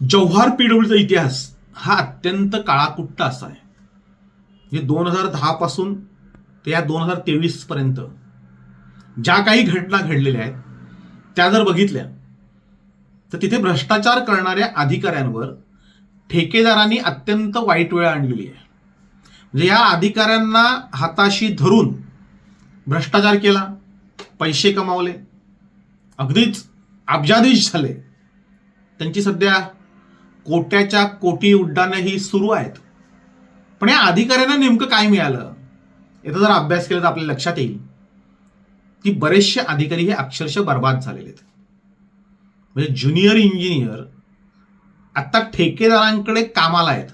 जव्हार पीडब्ल्यूचा इतिहास हा अत्यंत काळाकुट्ट असा आहे. म्हणजे दोन हजार दहापासून ते या दोन हजार तेवीसपर्यंत ज्या काही घटना घडलेल्या आहेत त्या जर बघितल्या तर तिथे भ्रष्टाचार करणाऱ्या अधिकाऱ्यांवर ठेकेदारांनी अत्यंत वाईट वेळ आणलेली आहे. म्हणजे या अधिकाऱ्यांना हाताशी धरून भ्रष्टाचार केला पैसे कमावले अगदीच अब्जाधीश झाले त्यांची सध्या कोट्याच्या कोटी उड्डाणं ही सुरू आहेत. पण या अधिकाऱ्यांना नेमकं काय मिळालं? याचा जर अभ्यास केला तर आपल्या लक्षात येईल की बरेचसे अधिकारी हे अक्षरशः बर्बाद झालेले आहेत. म्हणजे ज्युनियर इंजिनियर आत्ता ठेकेदारांकडे कामाला आहेत.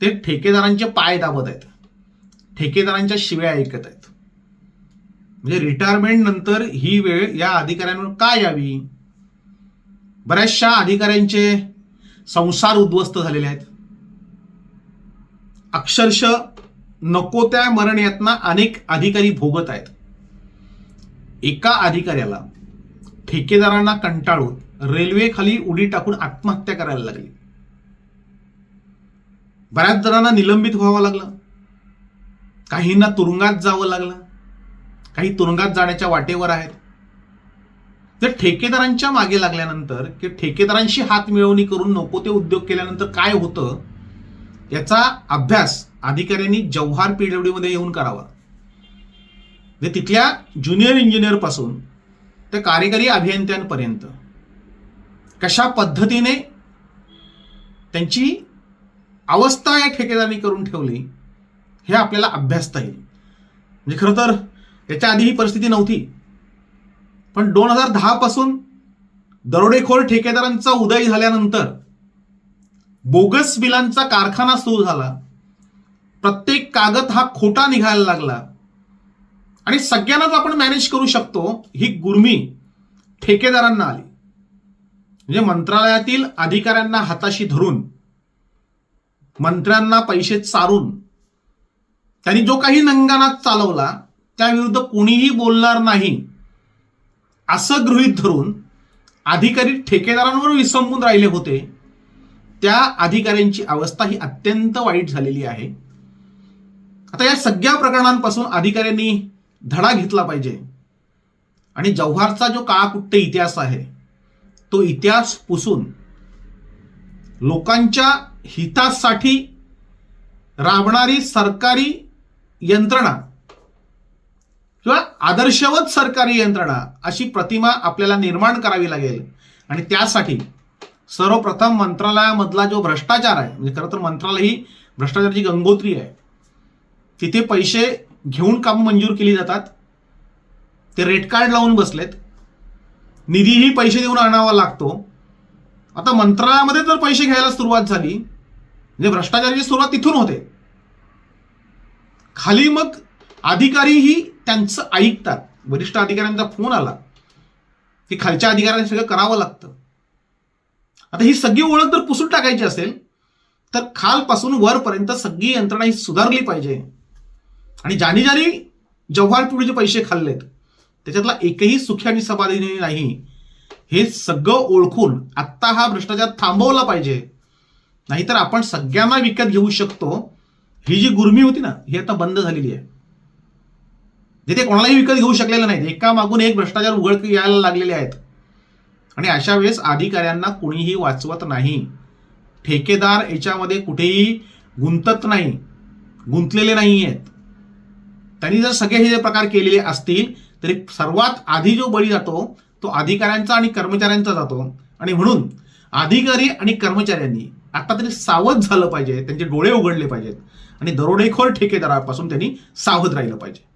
ते ठेकेदारांचे पाय दाबत आहेत. ठेकेदारांच्या शिव्या ऐकत आहेत. म्हणजे रिटायरमेंट नंतर ही वेळ या अधिकाऱ्यांवर का यावी? बऱ्याचशा अधिकाऱ्यांचे संसार उद्ध्वस्त झालेले आहेत. अक्षरशः नको त्या मरण यातना अनेक अधिकारी भोगत आहेत. एका अधिकाऱ्याला ठेकेदारांना कंटाळून रेल्वेखाली उडी टाकून आत्महत्या करायला लागली. बऱ्याच जणांना निलंबित व्हावं लागलं. काहींना तुरुंगात जावं लागलं. काही तुरुंगात जाण्याच्या वाटेवर आहेत. जर ठेकेदारांच्या मागे लागल्यानंतर की ठेकेदारांशी हात मिळवणी करून नको ते उद्योग केल्यानंतर काय होतं? याचा अभ्यास अधिकाऱ्यांनी जव्हार पीडब्ल्यूमध्ये येऊन करावा. म्हणजे तिथल्या ज्युनियर इंजिनियरपासून ते कार्यकारी अभियंत्यांपर्यंत कशा पद्धतीने त्यांची अवस्था या ठेकेदारांनी करून ठेवली हे आपल्याला अभ्यासता येईल. म्हणजे खरं तर याच्या आधी ही परिस्थिती नव्हती. पण दोन हजार दहा पासून दरोडेखोर ठेकेदारांचा उदय झाल्यानंतर बोगस बिलांचा कारखाना सुरू झाला. प्रत्येक कागद हा खोटा निघायला लागला. आणि सगळ्यांनाच आपण मॅनेज करू शकतो ही गुर्मी ठेकेदारांना आली. म्हणजे मंत्रालयातील अधिकाऱ्यांना हाताशी धरून मंत्र्यांना पैसे चारून त्यांनी जो काही नंगानात चालवला त्याविरुद्ध कोणीही बोलणार नाही. असं गृहीत धरून अधिकारी ठेकेदारांवर विसंबून राहिले होते त्या अधिकाऱ्यांची अवस्था ही अत्यंत वाईट झालेली आहे. आता या सगळ्या प्रकरणांपासून अधिकाऱ्यांनी धडा घेतला पाहिजे. आणि जव्हारचा जो काळाकुट्ट इतिहास आहे तो इतिहास पुसून लोकांच्या हितासाठी राबणारी सरकारी यंत्रणा किंवा आदर्शवत सरकारी यंत्रणा अशी प्रतिमा आपल्याला निर्माण करावी लागेल. आणि त्यासाठी सर्वप्रथम मंत्रालयामधला जो भ्रष्टाचार आहे म्हणजे खरं तर मंत्रालय ही भ्रष्टाचाराची गंगोत्री आहे. तिथे पैसे घेऊन काम मंजूर केली जातात. ते रेट कार्ड लावून बसलेत. निधीही पैसे देऊन आणावा लागतो. आता मंत्रालयामध्ये जर पैसे घ्यायला सुरुवात झाली म्हणजे भ्रष्टाचाराची सुरुवात तिथून होते. खाली मग अधिकारीही त्यांचं ऐकतात. वरिष्ठ अधिकाऱ्यांचा फोन आला. की खालच्या अधिकाऱ्यांनी सगळं करावं लागतं. आता ही सगळी ओळख जर पुसून टाकायची असेल तर खालपासून वरपर्यंत सगळी यंत्रणा ही सुधारली पाहिजे. आणि ज्यानी ज्यानी जव्हार पिढीचे पैसे खाल्लेत त्याच्यातला एकही सुखी आणि समाधीने नाही. हे सगळं ओळखून आत्ता हा भ्रष्टाचार थांबवला पाहिजे. नाहीतर आपण सगळ्यांना विकत घेऊ शकतो. ही जी गुर्मी होती ना ही आता बंद झालेली आहे. जिथे कोणालाही विकत घेऊ शकलेलं नाही. एका मागून एक भ्रष्टाचार उघड यायला लागलेले आहेत. आणि अशा वेळेस अधिकाऱ्यांना कुणीही वाचवत नाही. ठेकेदार याच्यामध्ये कुठेही गुंतत नाही. गुंतलेले नाही आहेत त्यांनी जर सगळे हे जे प्रकार केलेले असतील तरी सर्वात आधी जो बळी जातो तो अधिकाऱ्यांचा आणि कर्मचाऱ्यांचा जातो. आणि म्हणून अधिकारी आणि कर्मचाऱ्यांनी आता तरी सावध झालं पाहिजे. त्यांचे डोळे उघडले पाहिजेत. आणि दरोडेखोर ठेकेदारापासून त्यांनी सावध राहिलं पाहिजे.